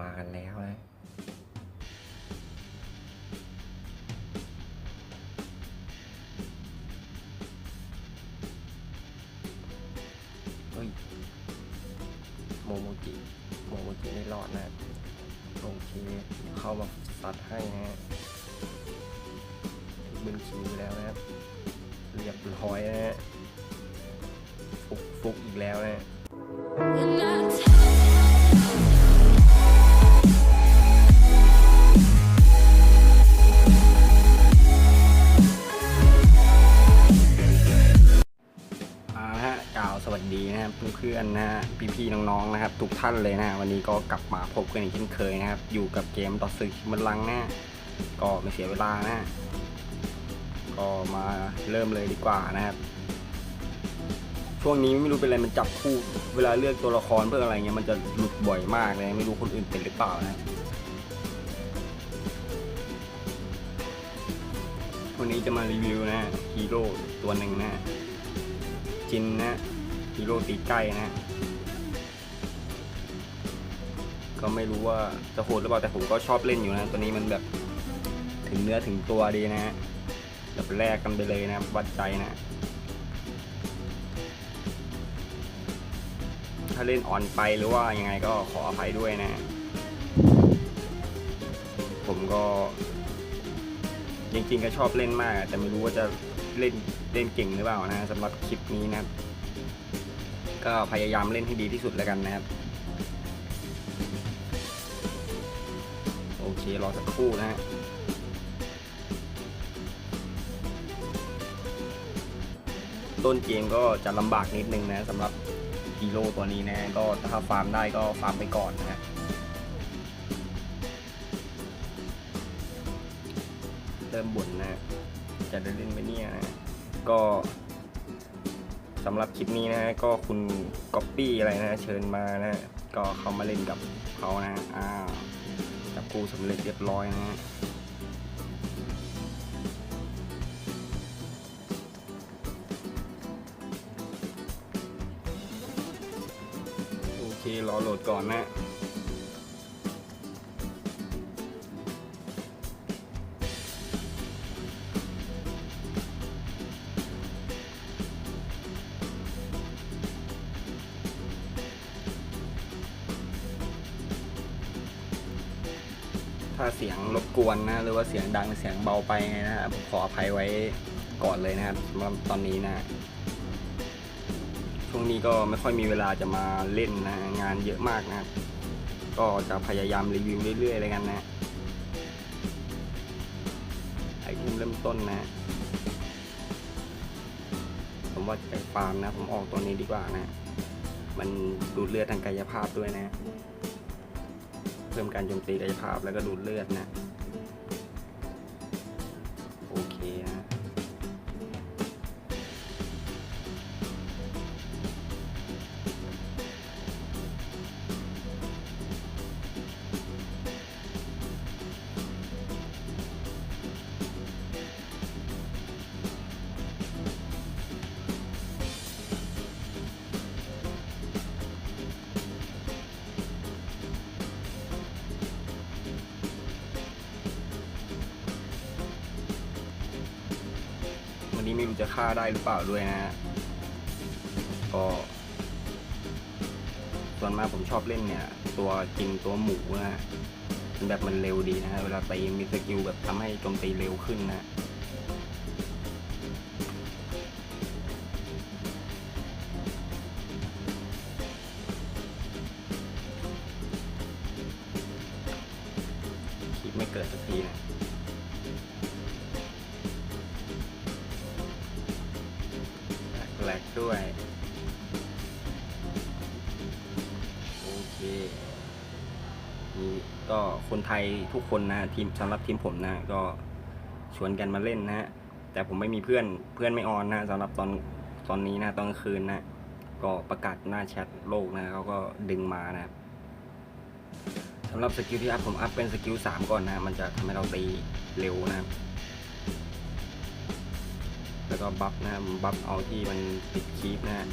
มากันแล้วนะเฮ้ยโมโมจิโมโมจิไม่รอดนะโอเคเข้ามาตัดให้นะ ท่านเลยนะวันนี้ก็กลับมาพบกันอีกเช่นเคยนะครับ อยู่กับเกมต่อสึกมันลังนะก็ไม่เสียเวลานะฮะก็มาเริ่มเลยดีกว่านะครับ ช่วงนี้ไม่รู้เป็นอะไรมันจับคู่เวลาเลือกตัวละครเพื่ออะไรเงี้ยมันจะหลุดบ่อยมากเลยไม่รู้คนอื่นเป็นหรือเปล่านะวันนี้จะมารีวิวนะฮีโร่ตัวหนึ่งนะจินนะฮีโร่ตีใกล้นะ ก็ไม่รู้ว่าจะโหดหรือเปล่าแต่ผมก็ชอบเล่นอยู่นะตัวนี้มันแบบถึงเนื้อถึงตัวดีนะฮะแบบแลกกันไปเลยนะวัดใจนะ ถ้าเล่นอ่อนไปหรือว่ายังไงก็ขออภัยด้วยนะ ผมก็จริงๆก็ชอบเล่นมาก แต่ไม่รู้ว่าจะเล่นเล่นเก่งหรือเปล่านะสำหรับคลิปนี้นะครับก็พยายามเล่นให้ดีที่สุดแล้วกันนะครับ เครอสักครู่นะฮะต้นเกมก็จะลำบากนิดนึงนะสำหรับฮีโร่ตัวนี้นะก็ถ้าฟาร์มได้ก็ฟาร์มไปก่อนนะฮะเริ่มบ่นนะ จะได้เล่นไหมเนี่ยนะ ก็สำหรับคลิปนี้นะฮะก็คุณก๊อปปี้อะไรนะ เชิญมานะ ก็เข้ามาเล่นกับเขานะ อ้าว กูสำเร็จเรียบร้อยนะฮะโอเครอโหลดก่อนนะ รบกวนนะหรือว่าเสียงดังเสียงเบาไปไงนะฮะผมขออภัยไว้ก่อนเลยนะครับสำหรับตอนนี้นะ ช่วงนี้ก็ไม่ค่อยมีเวลาจะมาเล่นนะงานเยอะมากนะครับ ก็จะพยายามรีวิวเรื่อยๆเลยกันนะไอเทมเริ่มต้นนะ ผมว่าจะไปฟาร์มนะ ผมออกตัวนี้ดีกว่านะ มันดูดเลือดทางกายภาพด้วยนะ เพิ่มการโจมตีกายภาพแล้วก็ดูดเลือดนะ ได้หรือเปล่าด้วยนะฮะก็ส่วนมากผมชอบเล่นเนี่ย ตัวจริงตัวหมูนะมันแบบมันเร็วดีนะฮะเวลาตีมีสกิลแบบทำให้โจมตีเร็วขึ้นนะ ทยทุกคนนะทีมสำหรับทีมผมนะก็ชวนกันมาเล่นนะฮะแต่ผมไม่มีเพื่อนเพื่อนไม่ออนนะสำหรับตอนตอนนี้นะตอนกลางคืนนะก็ประกาศหน้าแชทโลกนะเขาก็ดึงมานะครับสำหรับสกิลที่อัพผมอัพเป็นสกิลสามก่อนนะมันจะทำให้เราตีเร็วนะแล้วก็บัฟนะบัฟเอาที่มันติดคีปนะ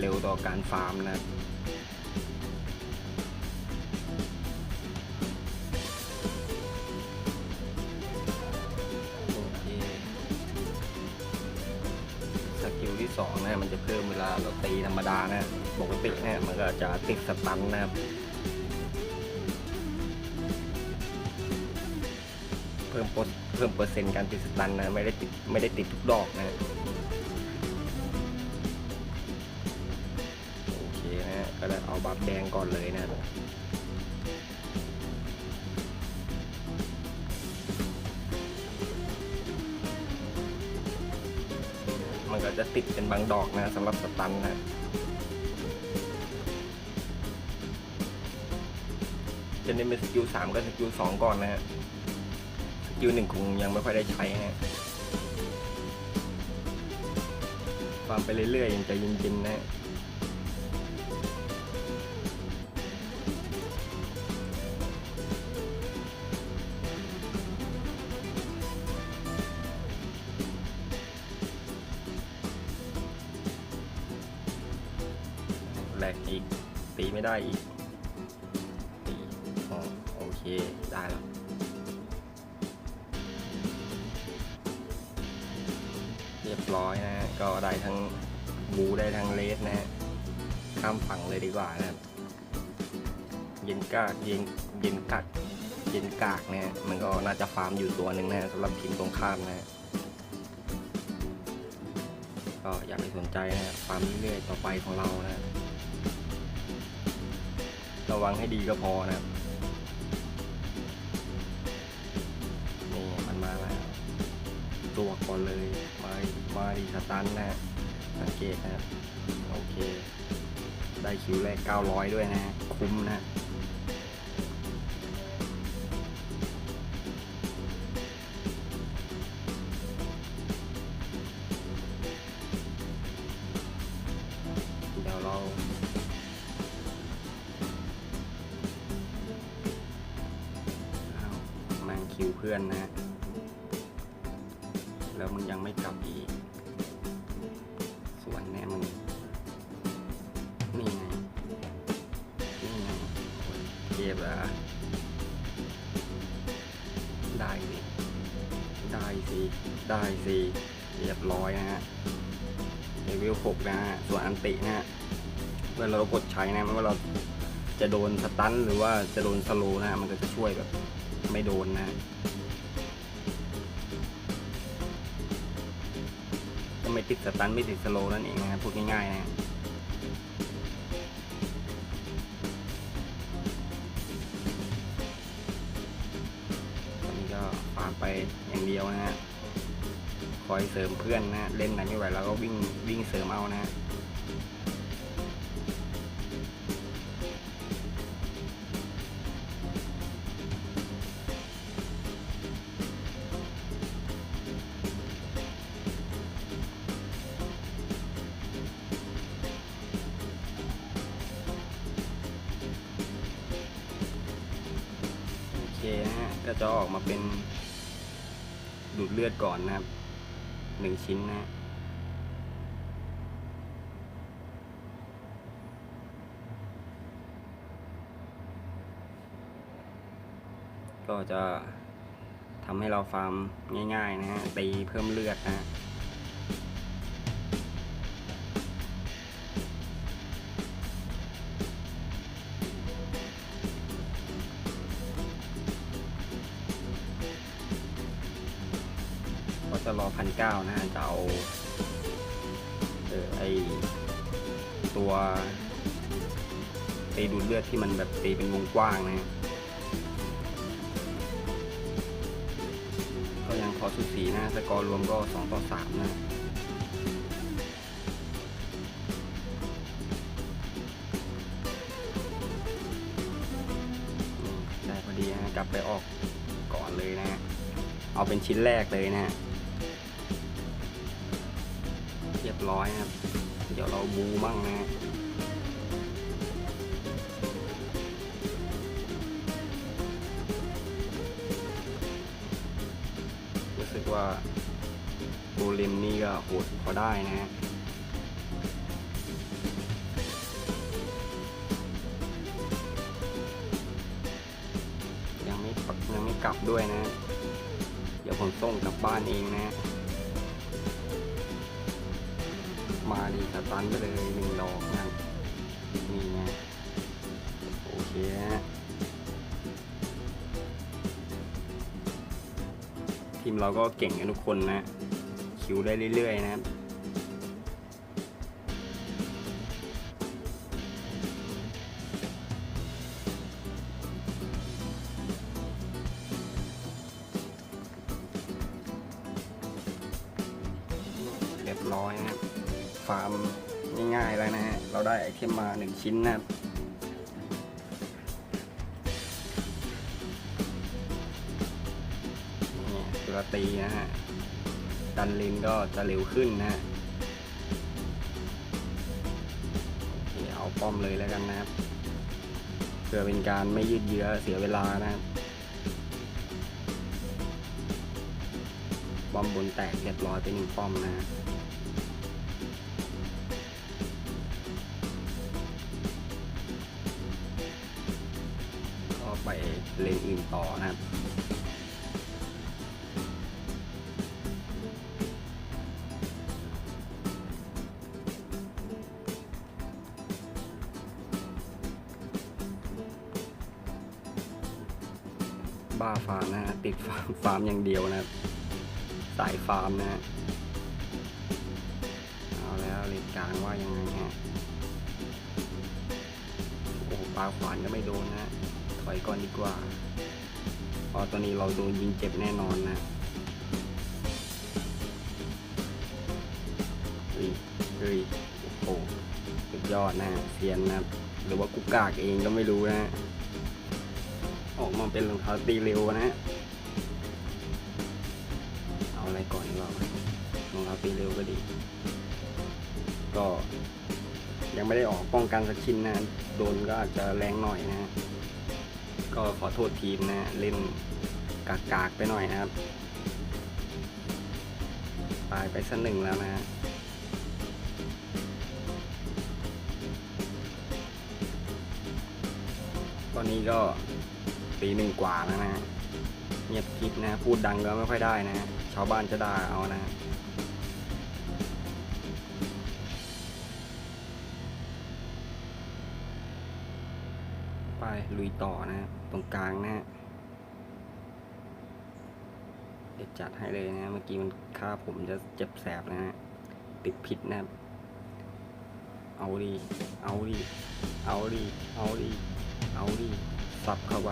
เร็วต่อการฟาร์มนะ นะมันจะเพิ่มเวลาเราตีธรรมดานะปกตินี่ยมันก็จะติดสตันนะครับเพิ่มโปรเพิ่มเปอร์เซ็นต์การติดสตันนะไม่ได้ติดไม่ได้ติดทุกดอกนะโอเคนะก็ได้เอาบัฟแดงก่อนเลยนะ ติดเป็นบางดอกนะสำหรับสตันนะจะเน้นเป็นสกิลสามก็สกิลสองก่อนนะฮะสกิลหนึ่งคงยังไม่ค่อยได้ใช้นะฮะฟาร์มไปเรื่อยๆยังใจเย็นๆนะ ได้อีกตีอ๋อโอเค ได้แล้ว เรียบร้อยนะฮะก็ได้ทั้งบูได้ทั้งเลสนะฮะข้ามฝั่งเลยดีกว่านะเย็นกากเย็นเย็นกักเย็นกากนะฮะมันก็น่าจะฟาร์มอยู่ตัวหนึ่งนะฮะสำหรับทีมตรงข้ามนะฮะก็อย่าไปสนใจนะฮะฟาร์มเรื่อยๆต่อไปของเรานะ ระวังให้ดีก็พอนะครับนี่มันมาแล้วตัวก่อนเลยมามาดีสตันนะ สังเกตนะโอเค ได้คิวแรก 900 ด้วยนะ คุ้มนะ แล้วมึงยังไม่กลับอีก ส่วนแน่มึงนี่ไง นี่ไงโอ้ยเก็บอะได้สิได้สิได้สิเรียบร้อยนะฮะเลเวล6นะฮะ ส่วนอันตินะฮะเมื่อเรากดใช้นะไม่ว่าเราจะโดนสตันหรือว่าจะโดนสโลนะฮะ มันก็จะช่วยแบบไม่โดนนะ ติดสตันไม่ติดสโลว์นั่นเองนะครับพูดง่ายๆนะตอนนี้ก็ฟาร์มไปอย่างเดียวนะฮะคอยเสริมเพื่อนนะเล่นไหนไม่ไหวเราก็วิ่งวิ่งเสริมเอานะ จะออกมาเป็นดูดเลือดก่อนนะครับหนึ่งชิ้นนะฮะก็จะทำให้เราฟาร์มง่ายๆนะฮะตีเพิ่มเลือดนะฮะ รอพันเก้านะฮะจะเอาเออไอตัวตีดูดเลือดที่มันแบบตีเป็นวงกว้างนะก็ยังพอสุดสีนะสกอร์รวมก็สองต่อสามนะได้พอดีนะกลับไปออกก่อนเลยนะฮะเอาเป็นชิ้นแรกเลยนะฮะ อยครับ เดี๋ยวเราบูมั่งนะรู้สึกว่าโกเลมนี่ก็โหดพอได้นะฮะยังไม่กยังไม่กลับด้วยนะ เดี๋ยวผมส่งกลับบ้านเองนะ มาดีสตันไปเลยหนึ่งดอกนะนี่ไงโอเคฮะทีมเราก็เก่งกันทุกคนนะ คิวได้เรื่อยๆนะครับเรียบร้อยนะ ฟาร์มง่ายๆแล้วนะฮะ เราได้ไอเทมมาหนึ่งชิ้นนะครับนี่เวตีนะฮะ ดันเลนก็จะเร็วขึ้นนะฮะเคเอาป้อมเลยแล้วกันนะครับ เพื่อเป็นการไม่ยืดเยื้อเสียเวลานะครับป้อมบนแตกเรียบร้อยไปหนึ่งป้อมนะฮะ เลนอื่นต่อนะครับบ้าฟาร์มนะฮะติดฟาร์มฟาร์มอย่างเดียวนะครับ สายฟาร์มนะฮะเอาแล้วเลนกลางว่ายังไงฮะโอ้ปลาขวานก็ไม่โดนนะ อยก่อนดีกว่า เพราะตอนนี้เราโดนยิงเจ็บแน่นอนนะเฮ้ยเฮ้ยโอ้โหสุดยอดนะเซียนนะ หรือว่ากุกกากเองก็ไม่รู้นะ ออกมาเป็นรองเท้าตีเร็วนะ เอาอะไรก่อนดีกว่ารองเท้าตีเร็วก็ดี ก็ยังไม่ได้ออกป้องกันสักชิ้นนะ โดนก็อาจจะแรงหน่อยนะ ก็ขอโทษทีมนะ เล่นกากๆไปหน่อยนะครับตายไปสักหนึ่งแล้วนะตอนนี้ก็ตีหนึ่งกว่าแล้วนะเงียบกริบนะ พูดดังก็ไม่ค่อยได้นะ ชาวบ้านจะด่าเอานะ ลุยต่อนะตรงกลางนะเดี๋ยวจัดให้เลยนะเมื่อกี้มันฆ่าผมจะเจ็บแสบนะฮะติดพิษนะครับเอาดีเอาดีเอาดีเอาดีเอาดีสับเข้าไป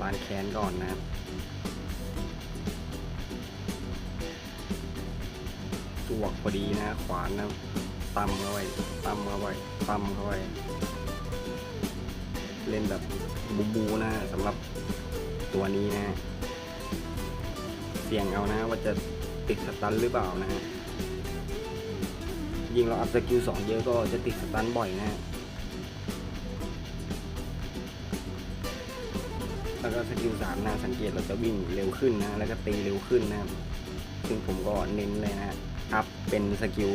ล้านแค้นก่อนนะครับจวกพอดีนะขวานนะ ตำเข้าไปตำเข้าไปตำเข้าไปเล่นแบบบูบูนะสำหรับตัวนี้นะ เสี่ยงเอานะ ว่าจะติดสตันหรือเปล่านะฮะยิงเราอัพสกิลสองเยอะก็จะติดสตันบ่อยนะฮะแล้วก็สกิลสามนะสังเกตเราจะวิ่งเร็วขึ้นนะ แล้วก็ตีเร็วขึ้นนะ ซึ่งผมก็เน้นเลยนะอัพเป็นสกิล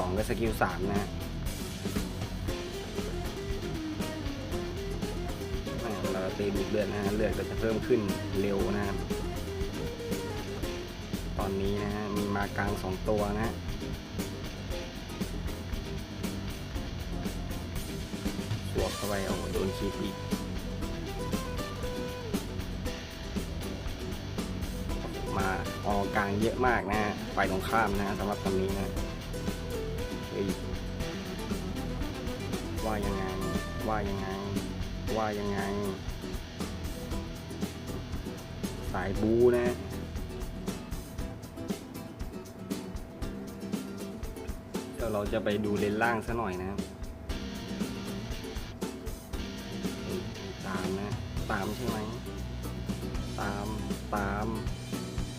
สองกับสกิลสามนะฮะอ่าเราตีดูดเลือดนะฮะเลือดก็จะเพิ่มขึ้นเร็วนะครับ ตอนนี้นะฮะมีมากลางสองตัวนะฮะสวบเข้าไปโอ้โดนคีบอีกมาออกกลางเยอะมากนะฮะฝ่ายตรงข้ามนะฮะสำหรับตรงนี้นะ ว่ายังไง ว่ายังไง สายบูนะเดี๋ยวเราจะไปดูเลนล่างซะหน่อยนะครับ ตามนะ ตามใช่ไหม ตาม ตาม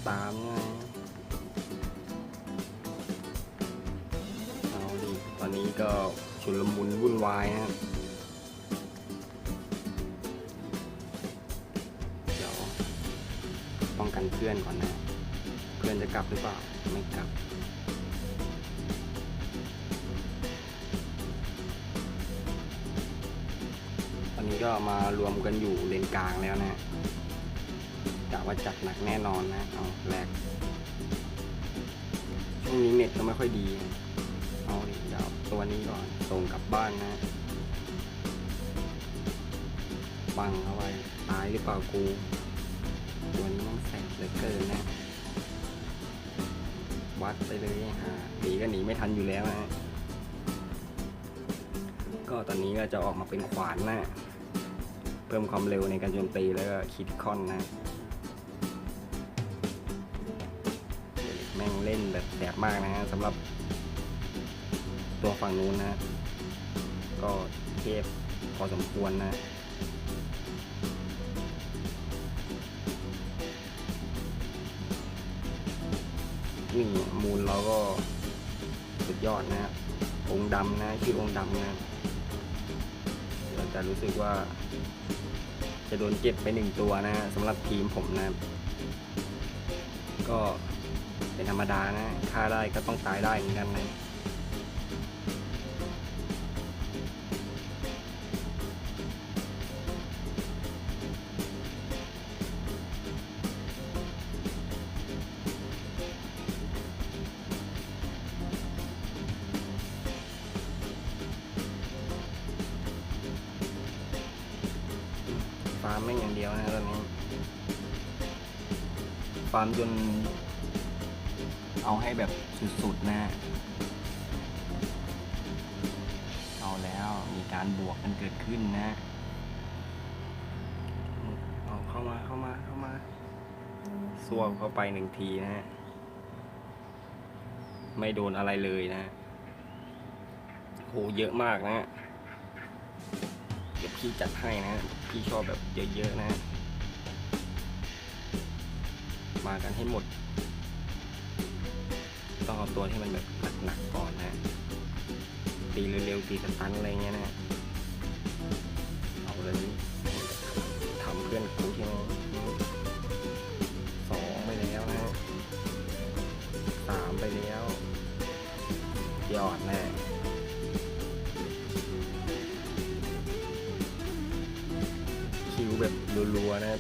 ตามไงเอาดิ ตอนนี้ก็ชุลมุนวุ่นวายนะครับ กันเพื่อนก่อนนะ เพื่อนจะกลับหรือเปล่า ไม่กลับ ตอนนี้ก็มารวมกันอยู่เลนกลางแล้วนะกะว่าจัดหนักแน่นอนนะ เอาแรกช่วงนี้เน็ตก็ไม่ค่อยดี เอาเดี๋ยวตัวนี้ก่อน ส่งกลับบ้านนะ บังเอาไว้ ตายหรือเปล่ากู ลือเกินนะ วัดไปเลยฮะหนีก็หนีไม่ทันอยู่แล้วนะก็ตอนนี้ก็จะออกมาเป็นขวานนะเพิ่มความเร็วในการโจมตีแล้วก็คิดคอนนะแม่งเล่นแบบแสบมากนะฮะสำหรับ ตัวฝั่งนู้นนะ ก็เทพพอสมควรนะ นี่มูลเราก็สุดยอดนะฮะองค์ดำนะชื่อองค์ดำนะเราจะรู้สึกว่า จะโดนเก็บไปหนึ่งตัวนะสำหรับทีมผมนะ ก็เป็นธรรมดานะฆ่าได้ก็ต้องตายได้เหมือนกันนะ ฟาร์มไม่งอย่างเดียวนะตอนนี้ฟาร์มจนเอาให้แบบสุดๆนะเอาแล้วมีการบวกกันเกิดขึ้นนะเอาเข้ามาเข้ามาเข้ามาสวมเข้าไปหนึ่งทีนะฮะไม่โดนอะไรเลยนะโหเยอะมากนะฮะเดี๋ยวพี่จัดให้นะ พี่ชอบแบบเยอะๆนะมากันให้หมด ต้องเอาตัวที่มันแบบหนักๆก่อนนะ ตีเร็วๆ ตีสตันอะไรเงี้ยนะ เอาเลยทำเพื่อนกูใช่ไหมสองไปแล้วนะสามไปแล้ว ยอดแน่ รัวๆนะ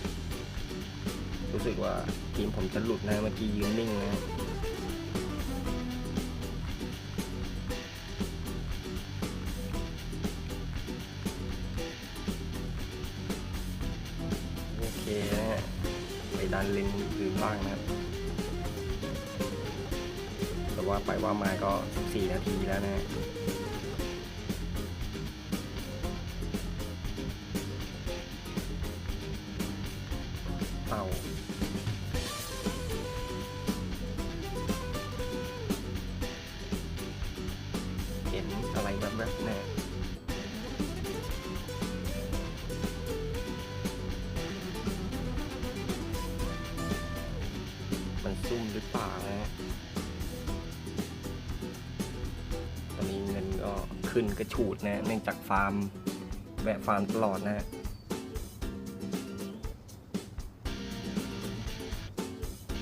รู้สึกว่าทีมผมจะหลุดนะเมื่อกี้ยืนนิ่งนะโอเคนะฮะไปดันเลนอื่นบ้างนะครับ แต่ว่าไปว่ามาก็ 14 นาทีแล้วนะ กระฉูดนะเนื่องจากฟาร์มแวะฟาร์มตลอดนะ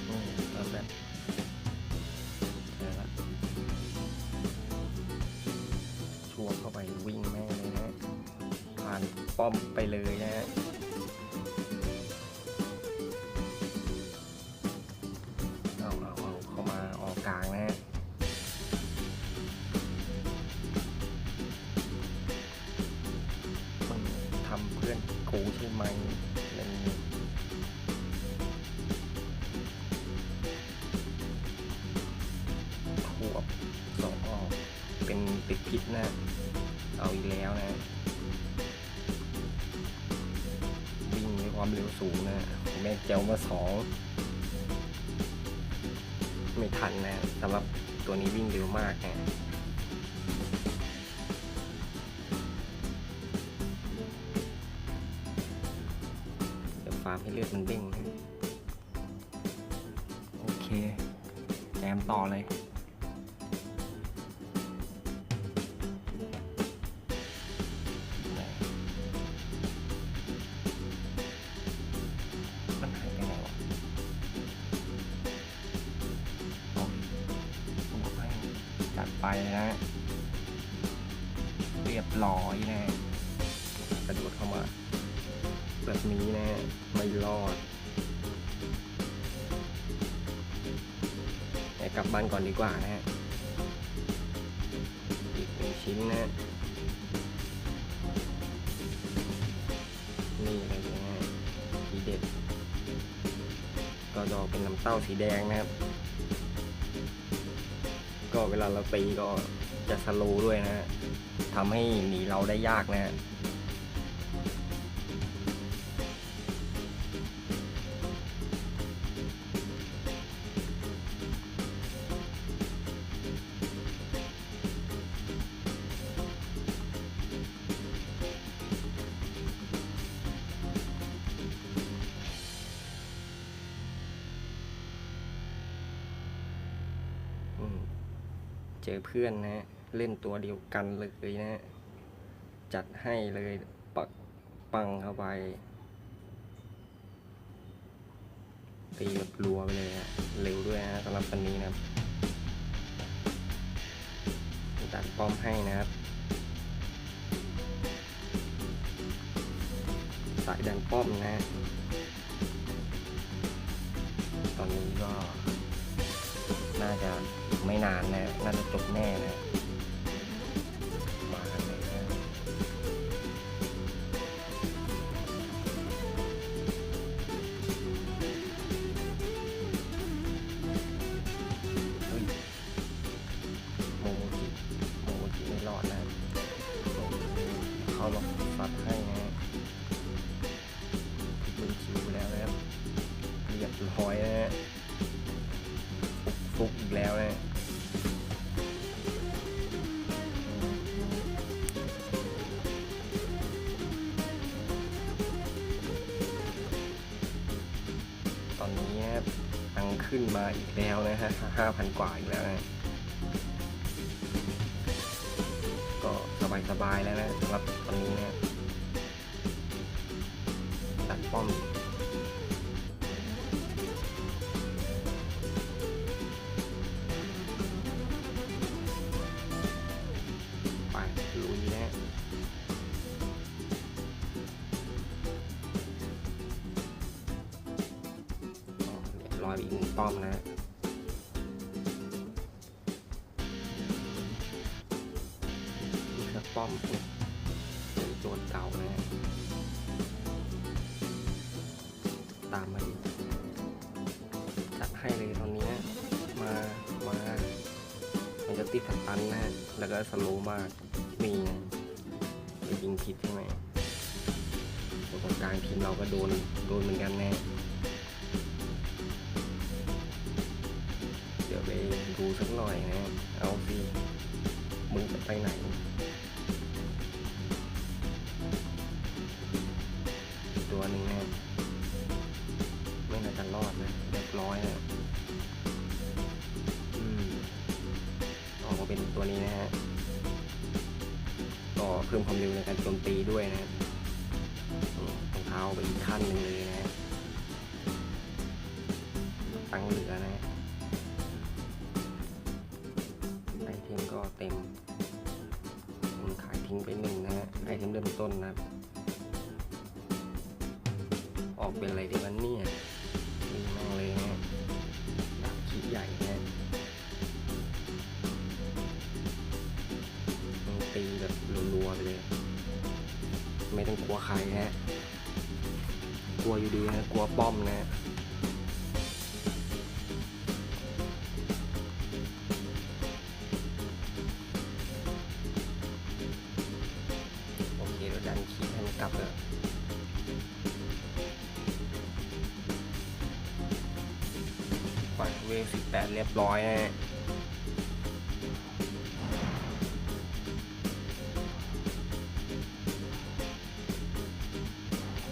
อืมเอาแบบเจอละช่วงเข้าไปวิ่งแม่งเลยนะผ่านป้อมไปเลยนะฮะ ควาร์มให้เลือดมันเด้งนโอเคแจมต่อเลย กว่านะฮะอีกหนึ่งชิ้นนะฮะนี่เลยนะฮะทีเด็ดก็ดอกเป็นน้ำเต้าสีแดงนะครับ ก็เวลาเราตีก็จะสโลด้วยนะฮะทำให้หนีเราได้ยากนะ อเพื่อนนะฮะเล่นตัวเดียวกันเลยนะฮะจัดให้เลยปักปังเข้าไปตีแบบรัวไปเลยฮะเร็วด้วยนะสำหรับวันนี้นะครับดันป้อมให้นะครับสายดันป้อมนะตอนนี้ก็น่าจะ ไม่นานนะน่าจะจบแน่นะ ขึ้นมาอีกแล้วนะฮะห้าพันกว่าอีกแล้วนะก็สบายๆแล้วนะสำหรับตอนนี้นะตัดป้อม ตามมาดิจัดให้เลยตอนนี้มา มา มันจะติดสตันนะแล้วก็สโลมาก มีนะจะยิงผิดใช่ไหมตัวตรงกลางทีมเราก็โดน โดนเหมือนกันแน่เดี๋ยวไปดูสักหน่อยนะ เอาสิมึงจะไปไหน เต็มอืมขายทิ้งไปหนึ่งนะฮะไอเทมเริ่มต้นนะออกเป็นอะไรดีวันเนี่ยดีมากเลยนะฮะดาบขีดใหญ่นะฮะตีแบบรัวๆไปเลย ไม่ต้องกลัวใครฮะกลัวอยู่ดีฮะกลัวป้อมนะ บร้อยฮะ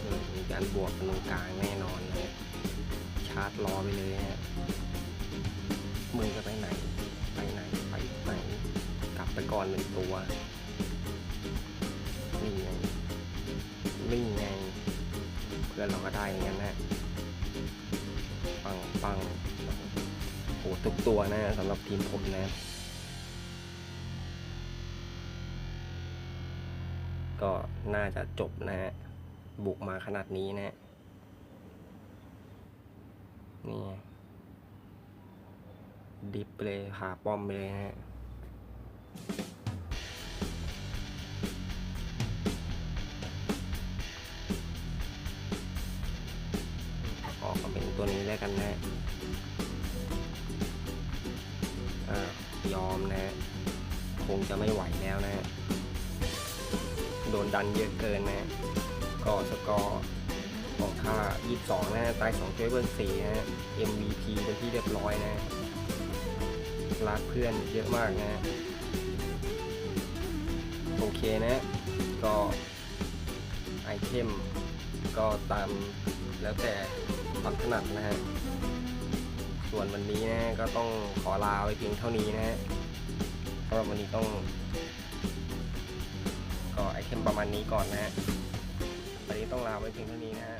เออมีการบวกกันตรงกลางแน่นอนเลยชาร์จรอไปเลยฮะมึงจะไปไหน ไปไหน ไปไหน กลับไปก่อนหนึ่งตัว นี่ไงนี่ไง เพื่อนเราก็ได้เหมือนกันนะปังปัง ทุกตัวนะสำหรับทีมผมนะก็น่าจะจบนะฮะ บุกมาขนาดนี้นะฮะ นี่ดิฟไปเลยหาป้อมไปเลยนะฮะออกมาเป็นตัวนี้แล้วกันนะ ยอมนะ คงจะไม่ไหวแล้วนะ โดนดันเยอะเกินนะ ก็สกอร์ของค่า 22 นะตาย2ช่วยเบิร์4นะ MVP เป็นที่เรียบร้อยนะรักเพื่อนเยอะมากนะ โอเคนะ ก็ไอเทมก็ตามแล้วแต่ความถนัดนะฮะ ส่วนวันนี้นะก็ต้องขอลาไว้เพียงเท่านี้นะฮะสำหรับวันนี้ต้อง ก็ไอเทมประมาณนี้ก่อนนะฮะวันนี้ต้องลาไว้เพียงเท่านี้นะฮะ